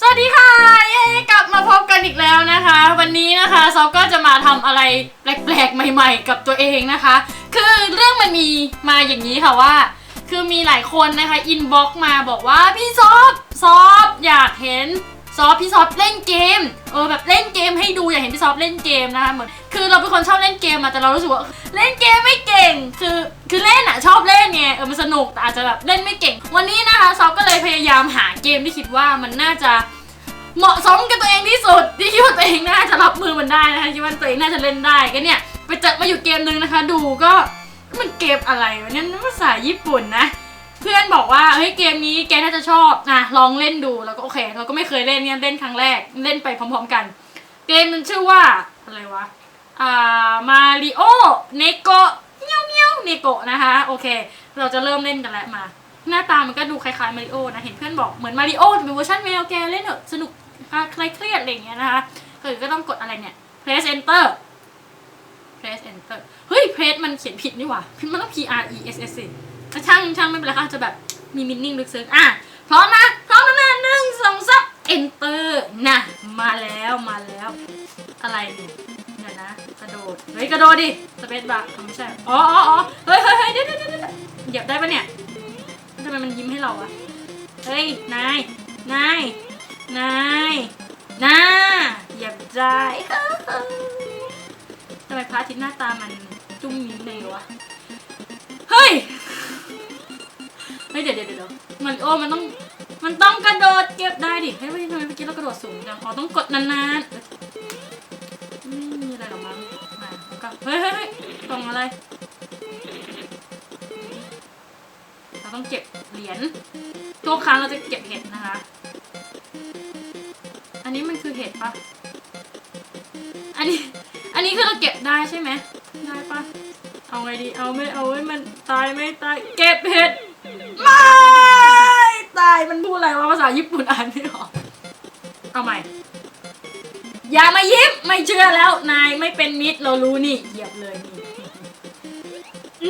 สวัสดีค่ะเย้กลับมาพบกันอีกแล้วนะคะ วันนี้นะคะซอฟก็จะมาทำอะไรแปลกๆใหม่ ๆ กับตัวเองนะคะ คือเรื่องมันมีมาอย่างนี้ค่ะว่า คือมีหลายคนนะคะอินบ็อกมาบอกว่าพี่ซอฟซอฟอยากเห็น ซอฟพี่ซอฟเล่นเกม เออแบบเล่นเกมให้ดูอยากเห็นพี่ซอฟเล่นเกมนะคะเหมือนคือเราเป็นคนชอบเล่นเกมอะแต่เรารู้สึกว่าเล่นเกมไม่เก่ง คือคือเล่นอะชอบเล่นไงเออมันสนุกแต่อาจจะแบบเล่นไม่เก่ง วันนี้นะคะซอฟก็เลยพยายามหาเกมที่คิดว่ามันน่าจะเหมาะสมกับตัวเองที่สุดที่คิดว่าตัวเองน่าจะรับมือมันได้นะคะคิดว่าตัวเองน่าจะเล่นได้ก็เนี่ยไปเจอมาอยู่เกมนึงนะคะ ดูก็มันเกมอะไรวะเนี่ยภาษาญี่ปุ่นนะ เพื่อนบอกว่าเฮ้ยเกมนี้แกน่าจะชอบนะลองเล่นดูแล้วก็โอเค เราก็ไม่เคยเล่นเนี่ยเล่นครั้งแรกเล่นไปพร้อมๆกัน เกมมันชื่อว่าอะไรวะอ่ามาริโอเนโกะเมียวเมียวเนโกะนะคะโอเค เราจะเริ่มเล่นกันแล้วมา หน้าตามันก็ดูคล้ายๆมาริโอนะเห็นเพื่อนบอกเหมือนมาริโอเป็นเวอร์ชันแมวแกเล่นเถอะสนุกคลายเครียดอะไรอย่างเงี้ยนะคะคือก็ต้องกดอะไรเนี่ย press enter press enter เฮ้ย press มันเขียนผิดนี่หว่ามันต้อง p r e s s สิ ช่างช่างไม่เป็นไรค่ะจะแบบมีมินนิ่งลึกซึ้งอะพร้อมนะพร้อมแล้วนะหนึ่งสองสาม enter นะมาแล้วมาแล้ว อะไรเนี่ยเดี๋ยวนะ กระโดด เฮ้ย กระโดดดิสเปซบาร์ไม่ใช่อ๋ออ๋อเฮ้ยเฮ้ยเฮ้ยเดี๋ยวเดี๋ยวเดี๋ยวเหยียบได้ปะเนี่ยทำไมมันยิ้มให้เราอะเฮ้ย นาย นาย นายนาเหยียบใจทำไมพระอาทิตย์หน้าตามันจุ้มมิ้มเลยวะ เฮ้ย เฮ้ยเดี๋ยวเดี๋ยวเดี๋ยวมันโอ้มันต้อง มันต้องกระโดดเก็บได้ดิเฮ้ยทำไมเมื่อกี้เรากระโดดสูงจังอ๋อต้องกดนานๆไม่มีอะไรหรอกมั้งมาแล้วก็เฮ้ยเฮ้ยเฮ้ยกล่องอะไร เราต้องเก็บเหรียญทุกครั้งเราจะเก็บเห็ดนะคะ อันนี้มันคือเห็ดปะอันนี้ อันนี้คือเราเก็บได้ใช่ไหมได้ปะเอาไงดี เอาไม่เอาไว้มันตายไม่ตาย เก็บเห็ดายมันพูดอะไรวะภาษาญี่ปุ่นอ่านไม่ออกเอาใหม่ อย่ามายิ้มไม่เชื่อแล้วนายไม่เป็นมิตรเรารู้นี่เหยียบเลยนี่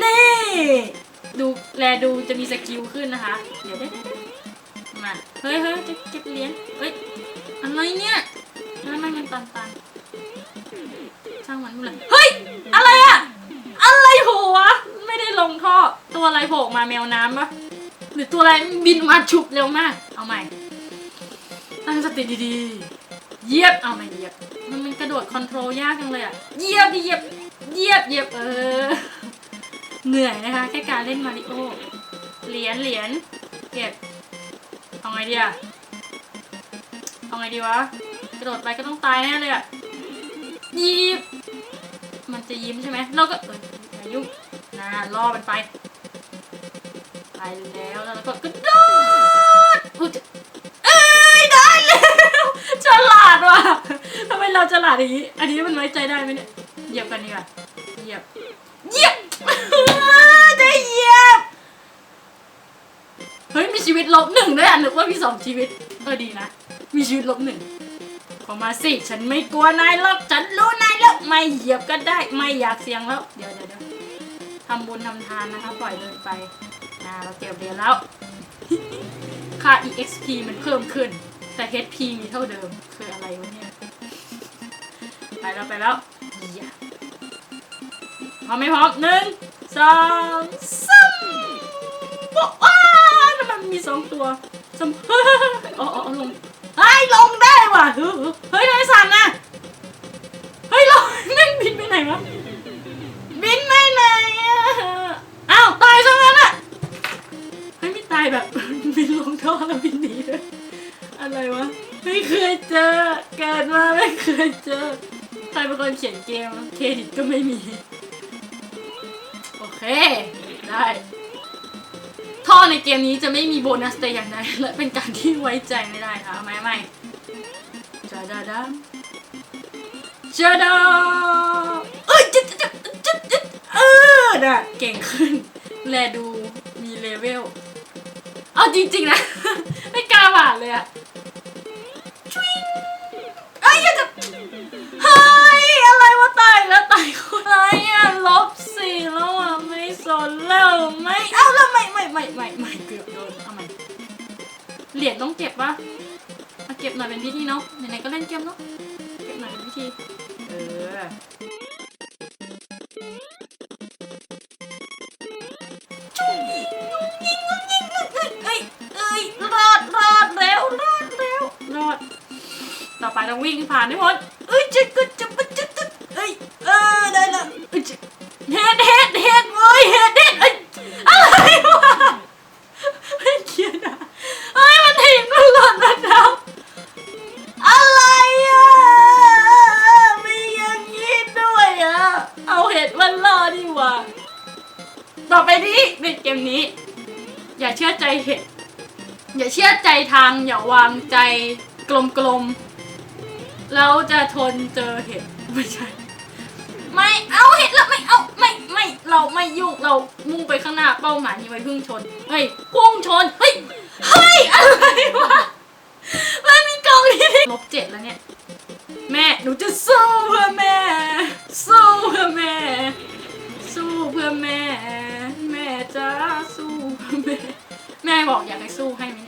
นี่ดูแลดูจะมีสกิลขึ้นนะคะ เดี๋ยวเดี๋ยวเดี๋ยวมาเฮ้ยเฮ้ยเก็บเหรียญเฮ้ยอะไรเนี่ยแล้วมันมันตันตันช่างมันดูเลยเฮ้ยอะไรอะอะไรโผล่วไม่ได้ลงท่อตัวอะไรโผล่มาแมวน้ำปะ หรือตัวอะไรบินมาฉุบเร็วมาก เอาใหม่ ตั้งสติดีๆ เหยียบ เอาใหม่เหยียบ มันมันกระโดดคอนโทรลยากจังเลยอะเหยียบดิเหยียบ เหยียบเหยียบเออ เหนื่อยนะคะ แค่การเล่นมาริโอ เหรียญเหรียญเก็บ เอาไงดีอะเอาไงดีวะ กระโดดไปก็ต้องตายแน่เลยอะยิ้มมันจะยิ้มใช่ไหมเราก็เอออย่ายุ่งนะล่อมันไป ไปแล้วแล้วก็กระโดดเอ้ยได้แล้วฉลาดว่ะทำไมเราฉลาดอย่างนี้ อันนี้มันไว้ใจได้ไหมเนี่ยเหยียบกันดีกว่าเหยียบเหยียบได้เหยียบเฮ้ยมีชีวิตลบหนึ่งด้วยอะนึกว่ามีสองชีวิตเออดีนะมีชีวิตลบหนึ่งขอมาสิ ฉันไม่กลัวนายหรอก ฉันรู้นายแล้ว ไม่เหยียบก็ได้ ไม่อยากเสี่ยงแล้วเดี๋ยวเดี๋ยวเดี๋ยวทำบุญทำทานนะคะ ปล่อยเลยไป นะเราเก็บเรียญแล้ว ค่า exp มันเพิ่มขึ้น แต่ hp มีเท่าเดิม คืออะไรวะเนี่ย ไปแล้วไปแล้วพร้อมไหมพร้อมหนึ่งสองสามบอกว่าทำไมมันมีสองตัวสมเฮ้ยอ๋อลงเฮ้ลงได้ว่ะ เฮ้ยเฮ้ยทำไมสั่นน่ะเฮ้ยลงนั่งบินไปไหนวะ่อแล้วบินหนีเลยอะไรวะ ไม่เคยเจอ เกิดมาไม่เคยเจอ ใครเป็นคนเขียนเกม เครดิตก็ไม่มี โอเค ได้ ท่อในเกมนี้จะไม่มีโบนัสแต่อย่างใดและเป็นการที่ไว้ใจไม่ได้ค่ะไหมไม่จะดาดามจะดาเอ้ยจะจะจะจะเออน่ะเก่งขึ้น แลดูมีเลเวล เอาจริงๆนะ ไม่กล้าหวานเลยอะชุยเอ้ยอย่าจะเฮ้ยอะไรวะตายแล้วตายคนอะไรอะลบสี่แล้วอะไม่สนแล้วไม่เอาแล้วไม่ไม่ไม่ไม่ไม่เกือบโดนเอาใหม่เหรียญต้องเก็บปะหน่อยเป็นพิธีเนาะไหนๆก็เล่นเกมเนาะเก็บหน่อยเป็นพิธีเออ ไปต้องวิ่งผ่านให้พ้นเอ้ยจะกึดจะปะจะตึ๊ดเอ้ยเออได้ละเอ้ยเฮ็ดเฮ็ดเฮ็ดเว้ยเฮ็ดเฮ็ดเอ้ยอะไรวะไม่เขียนอะเอ้ยมันถีบมันหล่นแล้วอะไรอะมีอย่างนี้ด้วยอะเอาเห็ดมันล่อดีกว่าต่อไปนี้ในเกมนี้ อย่าเชื่อใจเห็ดอย่าเชื่อใจทางอย่าวางใจกลมๆ แล้วจะทนเจอเห็ดไม่ใช่ ไม่เอาเห็ดแล้วไม่เอาไม่ไม่เราไม่ยุ่งเรามุ่งไปข้างหน้าเป้าหมายนี้ไว้พึ่งชนเฮ้ยพุ่งชนเฮ้ยเฮ้ยอะไรวะมันมีกล่องนี้ลบเจ็ดแล้วเนี่ย แม่หนูจะสู้เพื่อแม่ สู้เพื่อแม่ สู้เพื่อแม่ แม่จะสู้เพื่อแม่ แม่บอกอยากให้สู้ให้ไหมเนี่ยแม่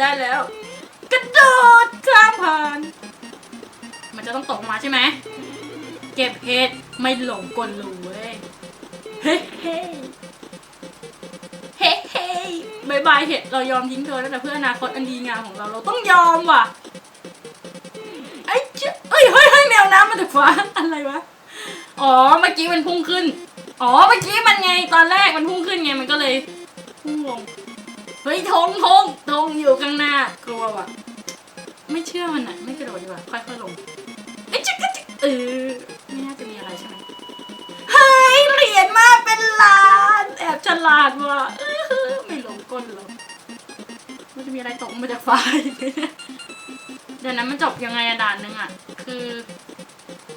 ได้แล้ว กระโดดข้ามผ่าน มันจะต้องตกมาใช่ไหม เก็บเห็ดไม่หลงกลรูเว้ย เฮ้เฮ้เฮ้เฮ้บายบายเห็ดเรายอมทิ้งเธอแล้วแต่เพื่ออนาคตอันดีงามของเราเราต้องยอมว่ะไอ้เจ้าเอ้ยเฮ้ยเฮ้ยแมวน้ำมาจากฟ้าอะไรวะอ๋อเมื่อกี้มันพุ่งขึ้น อ๋อเมื่อกี้มันไงตอนแรกมันพุ่งขึ้นไงมันก็เลยพุ่งลง เฮ้ยธงธงธงอยู่ข้างหน้ากลัวว่ะ ไม่เชื่อมันอะ ไม่กระโดดดีกว่าค่อยๆลงเอ้ยจิ๊กจิ๊กจิ๊กเออไม่น่าจะมีอะไรใช่ไหมเฮ้ยเหรียญมาเป็นล้านแอบฉลาดว่ะเออไม่หลงกลหรอกมันจะมีอะไรตกมาจากฟ้าเดี๋ยวนั้นมันจบยังไงอะด่านหนึ่งอะ คือ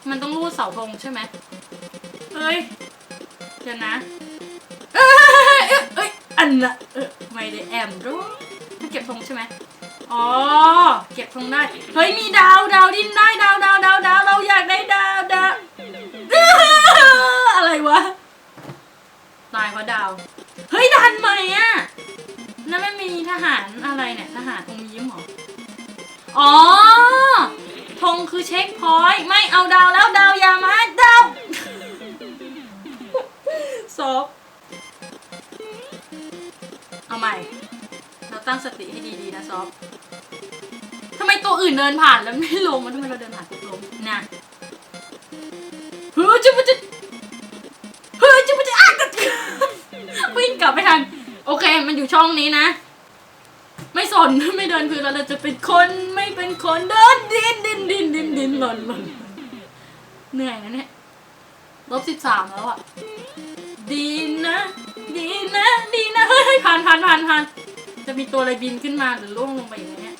มันต้องรูดเสาธงใช่ไหมเฮ้ยเดี๋ยวนะ อันน่ะเออไม่ได้แอมรู้ถ้าเก็บธงใช่ไหมอ๋อ เก็บธงได้ เฮ้ย มีดาวดาวดินได้ดาวดาวดาวดาวเราอยากได้ดาวดาวอะไรวะ ตายเพราะดาว เฮ้ยดันใหม่อะนั่นไม่มีทหารอะไรเนี่ย ทหารองยิ้มเหรอ อ๋อธงคือเช็คพอยต์ไม่เอาดาวแล้วดาวอย่ามาดาวซอฟ เอาใหม่ เราตั้งสติให้ดีๆนะซอฟทำไมตัวอื่นเดินผ่านแล้วไม่ลงมันทำไมเราเดินผ่านปุ๊บลงนะเฮ้ยจุ๊บจุ๊บเฮ้ยจุ๊บจุ๊บอะกระวิ่งกลับไปทัน โอเค มันอยู่ช่องนี้นะ ไม่สนไม่เดินพื้นแล้วเราจะเป็นคนไม่เป็นคนเดินดินดินดินดินดินหล่นหล่นเหนื่อยนะเนี่ยลบสิบสามแล้วอะ ดีนะ ดีนะดีนะเฮ้ยเฮ้ยผ่านผ่านผ่านผ่านจะมีตัวอะไรบินขึ้นมาหรือล่วงลงไปอย่างเงี้ย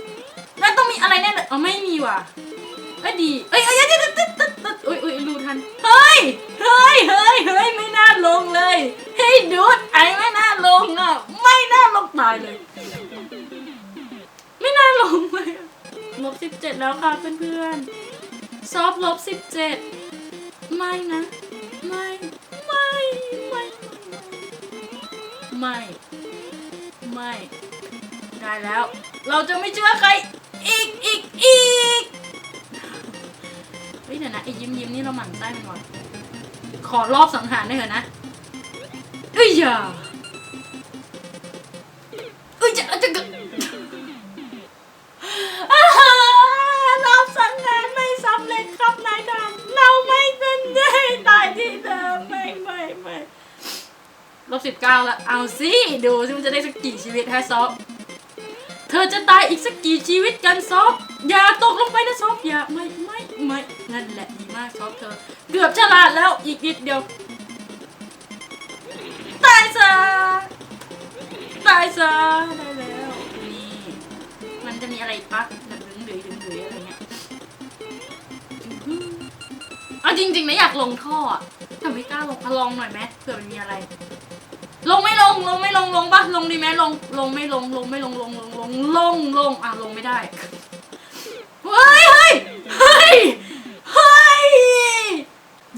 แล้วต้องมีอะไรแน่เลยอ๋อไม่มีว่ะเอ้ยดีเอ้ยเอ้ยเอ้ยตึ๊ดตึ๊ดตึ๊ดตึ๊ดอุ้ยอุ้ยรู้ทันเฮ้ยเฮ้ยเฮ้ยเฮ้ยไม่น่าลงเลยเฮ้ยดูดไอ้ไม่น่าลงอะไม่น่าลงตายเลย ไม่น่าลงเลยลบสิบเจ็ดแล้วค่ะเพื่อนๆซอฟลบสิบเจ็ดไม่นะ ไม่ ไม่ ไม่ ไม่ ได้แล้ว เราจะไม่เชื่อใคร อีกอีกอีกเฮ้ยเดี๋ยวนะไอ้ยิ้มยิ้มนี่เราหมั่นไส้มันก่อนขอรอบสังหารได้เหรอนะเอ้ยอย่า สิบเก้าแล้วเอาสิดูสิมันจะได้สักกี่ชีวิตฮะซอฟเธอจะตายอีกสักกี่ชีวิตกันซอฟอย่าตกลงไปนะซอฟอย่าไม่ไม่ไม่นั่นแหละดีมากซอฟเธอ เกือบฉลาดแล้วอีกนิดเดียวตายซะตายซะได้แล้วนี่มันจะมีอะไรอีกปะแบบดึงดือดึงดืออะไรเงี้ยเอาจริงๆนะอยากลงท่อแต่ไม่กล้าลงอลองหน่อยไหมเผื่อมันมีอะไร ลงไม่ลงลงไม่ลงลงปะลงดีไหมลงลงไม่ลงลงไม่ลงลงลงลงลงลงอะลงไม่ได้เฮ้ยเฮ้ยเฮ้ยเฮ้ย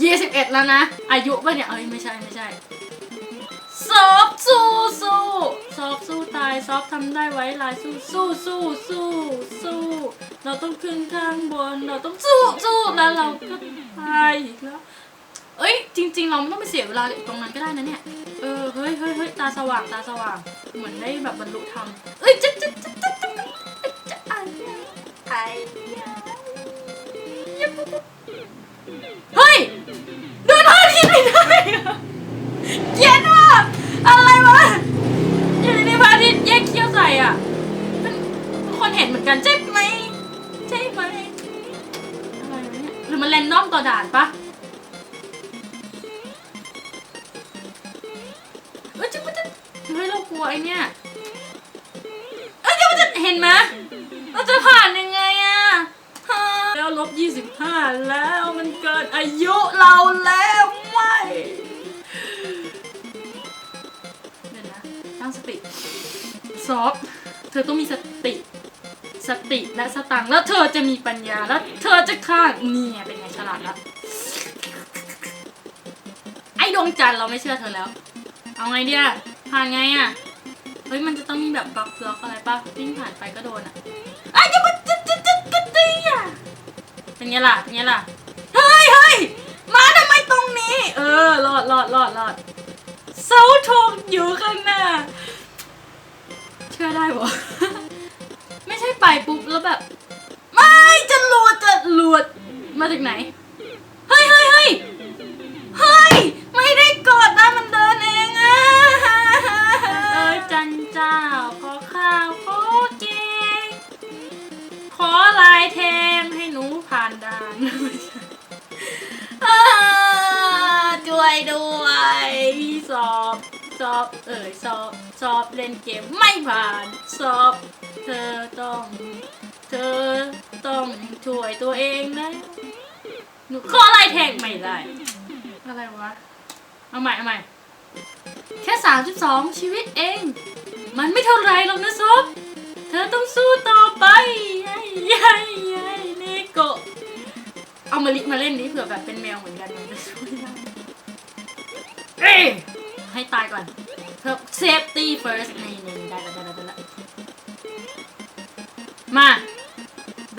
ยี่สิบเอ็ดแล้วนะ อายุปะเนี่ยเอ้ยไม่ใช่ไม่ใช่ซอบสู้สู้ซอฟสู้ตายซอฟทำได้ไว้ลายสู้สู้สู้สู้สู้เราต้องขึ้นข้างบนเราต้องสู้สู้แล้วเราก็ตายอีกแล้ว จริง ๆ เราไม่ต้องไปเสียเวลาตรงนั้นก็ได้นะเนี่ย เออ เฮ้ยเฮ้ยเฮ้ยตาสว่าง ตาสว่าง เหมือนได้แบบบรรลุธรรม เอ้ยจะจะจะจะจะจะอ่านไอ้เฮ้ยดูท่าที่ไม่ได้เกลียดมากอะไรวะอยู่ในพระอาทิตย์แยกเขี้ยวใส่อะเป็นคนเห็นเหมือนกันใช่ไหมใช่ไหมอะไรวะเนี่ยหรือมันแรนดอมต่อด่านปะ ลัวไอเนี่ยเอ้ยจะมันจะเห็นไหมเราจะผ่านยังไงอะฮะแล้วลบยี่สิบห้าแล้วมันเกินอายุเราแล้วไม่เดี๋ยวนะตั้งสติซอฟเธอต้องมีสติ สติและสตังค์แล้วเธอจะมีปัญญาแล้วเธอจะฆ่าเนี่ยเป็นไงฉลาดละไอ้ดวงจันทร์เราไม่เชื่อเธอแล้ว เอาไงเดียผ่านไงอะ เฮ้ยมันจะต้องมีแบบบล็อกบล็อกอะไรป่ะวิ่งผ่านไปก็โดนอะอ้าวจะมันจะจะจะกระตีอะเป็นไงล่ะเป็นไงล่ะเฮ้ยเฮ้ยมาทำไมตรงนี้ เออรอดรอดรอดรอดเสาธงอยู่ข้างหน้าเชื่อได้ปะไม่ใช่ไปปุ๊บแล้วแบบ ไม่จะหลุดจะหลุดมาจากไหน เจ้า ขอข้าวขอเกงขอลายแทงให้หนูผ่านด่านช่วยด้วยสอบสอบเอ่ยสอบสอบเล่นเกมไม่ผ่านสอบ เธอต้อง เธอต้องช่วยตัวเองนะหนูขอลายแทงไม่ได้อะไรวะ เอาใหม่เอาใหม่แค่สามสิบสองชีวิตเอง มันไม่เท่าไรหรอกนะซบเธอต้องสู้ต่อไปยัยยัยยัยเนโกะเอามาลิมาเล่นนี้เผื่อแบบเป็นแมวเหมือนกันมันจะช่วยได้เอ้ยให้ตายก่อนเพื่อ safety first นี่นี่ได้แล้วได้แล้วได้แล้วมา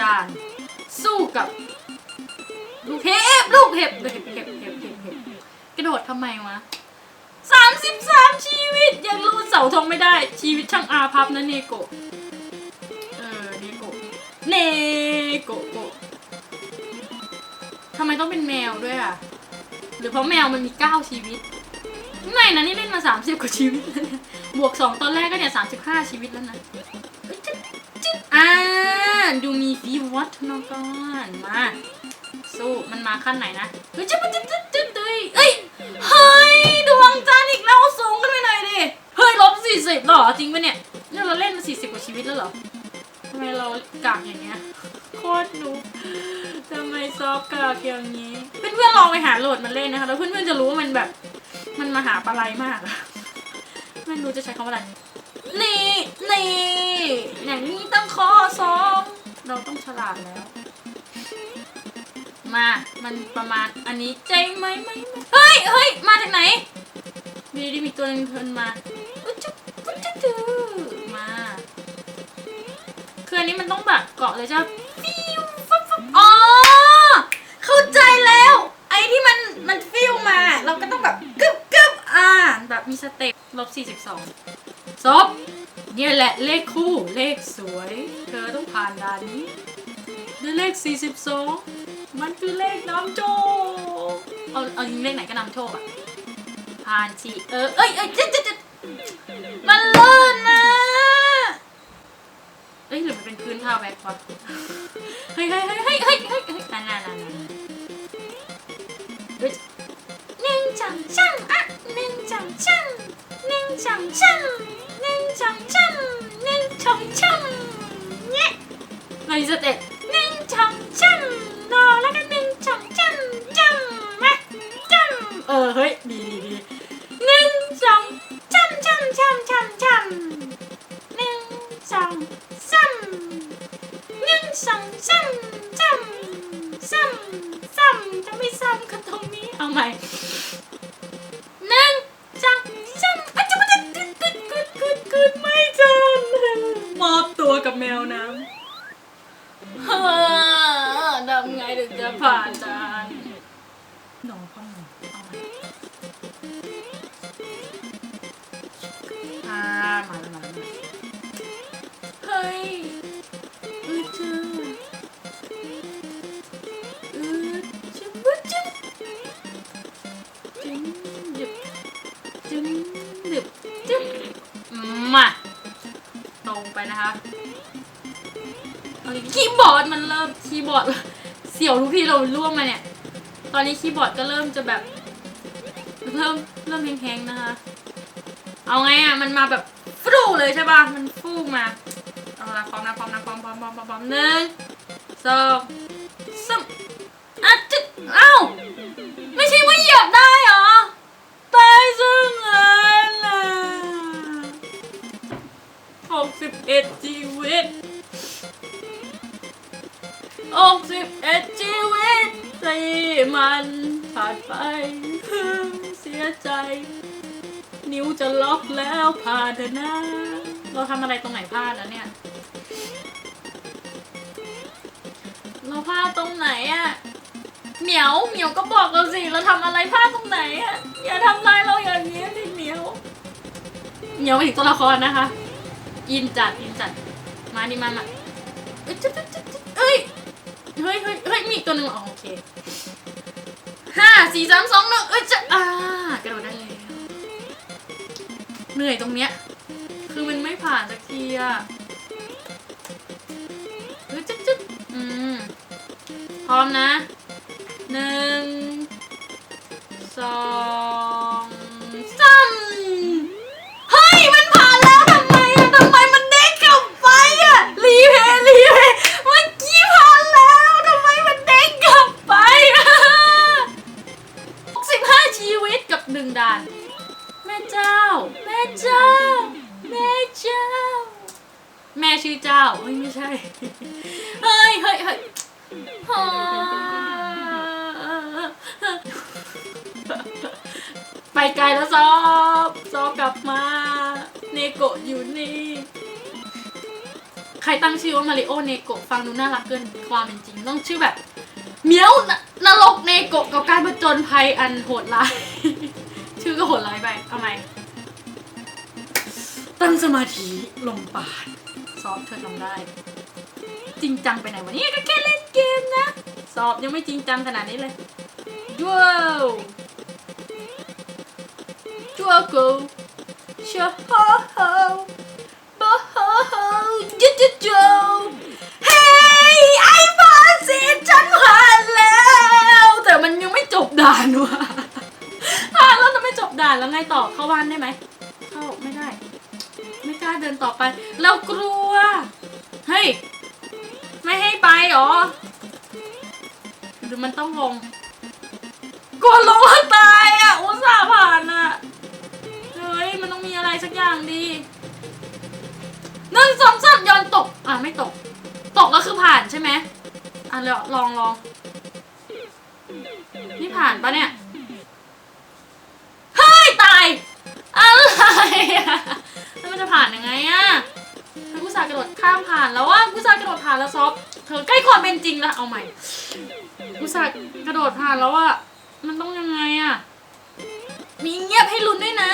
ด่านสู้กับลูกเห็บลูกเห็บเห็บเห็บเห็บเห็บเห็บกระโดดทำไมวะ สามสิบสามชีวิตยังรูดเสาธงไม่ได้ ชีวิตช่างอาพับนะเนโกะเออเนโกะเนโกะโกะทำไมต้องเป็นแมวด้วยอะ หรือเพราะแมวมันมีเก้าชีวิต ไม่นะนี่เล่นมาสามสิบกว่าชีวิตแล้วนี่ยบวกสองตอนแรกก็เนี่ยสามสิบห้าชีวิตแล้วนะอ้ยจึ๊ดจึ๊ดอ่าดูมีฟีวัฒนกรมาสู้มันมาขั้นไหนนะเฮ้ยจะมันจะจะจะจะเอ้ยเฮ้ย ดวงจันทร์อีกแล้วสูงขึ้นไปหน่อยดิ เฮ้ยลบสี่สิบหรอจริงปะเนี่ยเนี่ยเราเล่นมาสี่สิบกว่าชีวิตแล้วเหรอทำไมเรากากอย่างเงี้ย โคตรหนูทำไมซอฟต์กากอย่างนี้ เพื่อนๆลองไปหาโหลดมันเล่นนะคะแล้วเพื่อนๆจะรู้ว่ามันแบบ มันมาหาปลาไหลมากอะไม่รู้จะใช้คำว่าอะไร นี่นี่อย่างนี้ต้องคอสองเราต้องฉลาดแล้ว มา มันประมาณอันนี้ใจไหมไหมไหมเฮ้ยเฮ้ยมาจากไหน มีดิมีตัวนึงเทินมาอุ๊ยจุ๊บอุ๊ยจุ๊บจุ๊บมาคืออันนี้มันต้องแบบเกาะเลยจ้ะฟิวฟับฟับอ๋อเข้าใจแล้ว ไอ้ที่มันมันฟิวมา เราก็ต้องแบบกึบกึบอ่าแบบมีสเต็ปลบสี่สิบสองซบเนี่ยแหละเลขคู่เลขสวย เธอต้องผ่านด่านนี้ด้วยเลข 42 มันคือเลขนำโชค เอาเอายิงเลขไหนก็นำโชคอะผ่านสิเออเอ้ยเอ้ยเจ๊เจ๊เจ๊มันเลื่อนนะเอ้ยหรือมันเป็นพื้นท่าแบ็ควะเฮ้ยเฮ้ยเฮ้ยเฮ้ยเฮ้ยเฮ้ยเฮ้ยนั่นนั่นนั่นนั่นเฮ้ยหนึ่งจังจังอะหนึ่งจังจังหนึ่งจังจังหนึ่งจังจังหนึ่งจังจังเนี่ยในสเต็ป นั่นจังจังจั่ได้กึดกึดกึดกึดกึดไม่จัมอบตัวกับแมวน้ำเฮ้อทำไงถึงจะผ่าน เสียวทุกที่เราล่วงมาเนี่ย ตอนนี้คีย์บอร์ดก็เริ่มจะแบบ เริ่มเริ่มแห้งๆนะคะ เอาไงอะ มันมาแบบฟูเลยใช่ป่ะ มันฟูมา เอาละพร้อมนะพร้อมนะพร้อมพร้อมพร้อมพร้อมพร้อมหนึ่งสองสามอะจึ๊ดเอ้า ไม่ใช่ว่าเหยียบได้เหรอ ตายซึ่งเลยนะหกสิบเอ็ดชีวิต หกสิบเอ็ดชีวิตที่มันผ่านไป เสียใจ นิ้วจะล็อกแล้วผ่านเถอะนะ เราทำอะไรตรงไหนพลาดแล้วเนี่ย เราพลาดตรงไหนอะเหมียวเหมียวก็บอกเราสิ เราทำอะไรพลาดตรงไหนอะอย่าทำลายเราอย่างนี้สิเหมียวเหมียวไปถึงตัวละครนะคะ อินจัดอินจัด มาดิมามา เฮ้ยเฮ้ยเฮ้ยมีอีกตัวหนึ่งอ๋อโอเคห้าสี่สามสองหนึ่งเอ้ยจะอ่ากระโดดได้แล้วเหนื่อยตรงเนี้ย คือมันไม่ผ่านสักทีอะเฮ้ยจ๊ดจ๊ดอืมพร้อมนะหนึ่งสอง ฟังดูน่ารักเกินความเป็นจริง ต้องชื่อแบบเหมียวนรกเนกะกับการผจญภัยอันโหดร้าย ชื่อก็โหดร้ายไปเอาไหมตั้งสมาธิลมปานซอฟเธอทำได้ จริงจังไปไหนวะเนี่ยก็แค่เล่นเกมนะ สอบยังไม่จริงจังขนาดนี้เลยว้าวจัวกูชาโฮโฮบโฮโฮจุจุจูเจบด่านวะผ่านแล้วจะไม่จบด่านแล้วไงต่อเข้าบ้านได้ไหมเข้าไม่ได้ ไม่กล้าเดินต่อไป เรากลัว เฮ้ย ไม่ให้ไปหรอ หรือมันต้องลงกลัวลงแล้วตายอะอุตส่าห์ผ่านอะ เฮ้ย มันต้องมีอะไรสักอย่างดีหนึ่งสองสามย้อนตก อะไม่ตก ตกก็คือผ่านใช่ไหมอะเดี๋ยลองลอง นี่ผ่านปะเนี่ย เฮ้ย ตาย อะไรอะแล้วมันจะผ่านยังไงอะเธอกุศลกระโดดข้ามผ่านแล้วว่ากุศลกระโดดผ่านแล้วซอฟเธอใกล้ความเป็นจริงแล้วเอาใหม่กุศลกระโดดผ่านแล้วว่ามันต้องยังไงอะมีเงียบให้ลุ้นด้วยนะ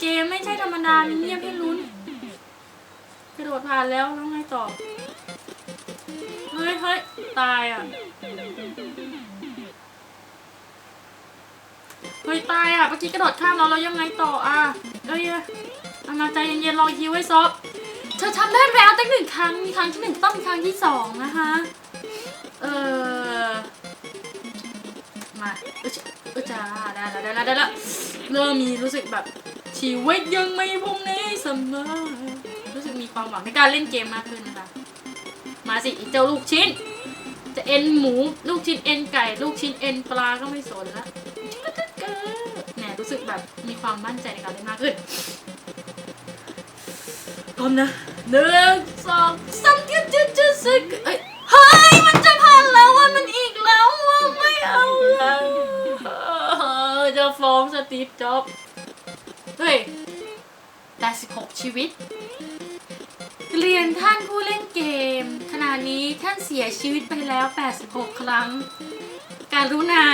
เกมไม่ใช่ธรรมดา มีเงียบให้ลุ้น กระโดดผ่านแล้วแล้วไงต่อ เฮ้ยเฮ้ยตายอะ เฮ้ยตายอะเมื่อกี้กระโดดข้ามแล้วเรายังไงต่ออะเอ้ยอามาใจเย็นๆรอคิวไว้ซอฟเธอทำได้แล้วตั้งหนึ่งครั้งมีครั้งที่หนึ่งต้องมีครั้งที่สองนะคะเออมาเออเออจ้าได้แล้วได้แล้วได้แล้วเริ่มมีรู้สึกแบบชีวิตยังไม่พรุ่งนี้เสมอรู้สึกมีความหวังในการเล่นเกมมากขึ้นนะคะมาสิอ้เจ้าลูกชิ้น จะเอ็นหมู ลูกชิ้นเอ็นไก่ ลูกชิ้นเอ็นปลาก็ไม่สนละ รู้สึกแบบมีความมั่นใจในการเล่นมากขึ้นพร้อมนะหนึ่งสองสามจุดจุดจุดสึกเอ้ยเฮ้ยมันจะผ่านแล้ววันมันอีกแล้วว่าไม่เอาแล้วเออจะฟ้องสตีฟจ็อบส์เฮ้ยแต่สิบหกชีวิต เรียนท่านผู้เล่นเกม ขณะนี้ท่านเสียชีวิตไปแล้ว 86 ครั้ง การรุณา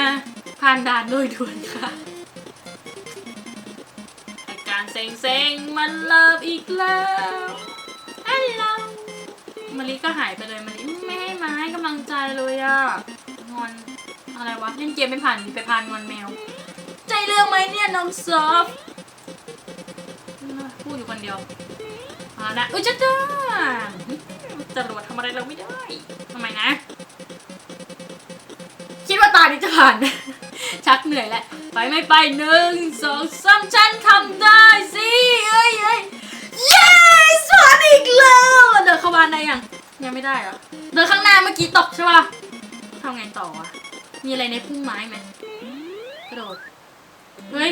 ผ่านด่านโดยด่วนค่ะ อาการเซ็งๆมันเริ่มอีกแล้วฮัลโหลมาริก็หายไปเลยมาริไม่ให้มาให้กำลังใจเลยอะงอนอะไรวะเล่นเกมไม่ผ่านไปผ่านงอนแมว ใจเรื่องไหมเนี่ยน้องซอฟพูดอยู่คนเดียวมานะอุ้ยจ้าจ้าจรวดทำอะไรเราไม่ได้ทำไมนะ คิดว่าตานี้จะผ่าน ชักเหนื่อยแล้วไปไม่ไปหนึ่งสองสามฉันทำได้สิเอ้ยเอ้ยเย้สวนอีกแล้วเดินเข้าบ้านได้ยังยังไม่ได้เหรอเดินข้างหน้าเมื่อกี้ตกใช่ป่ะทำไงต่อวะมีอะไรในพุ่มไม้ไหมกระโดดเฮ้ย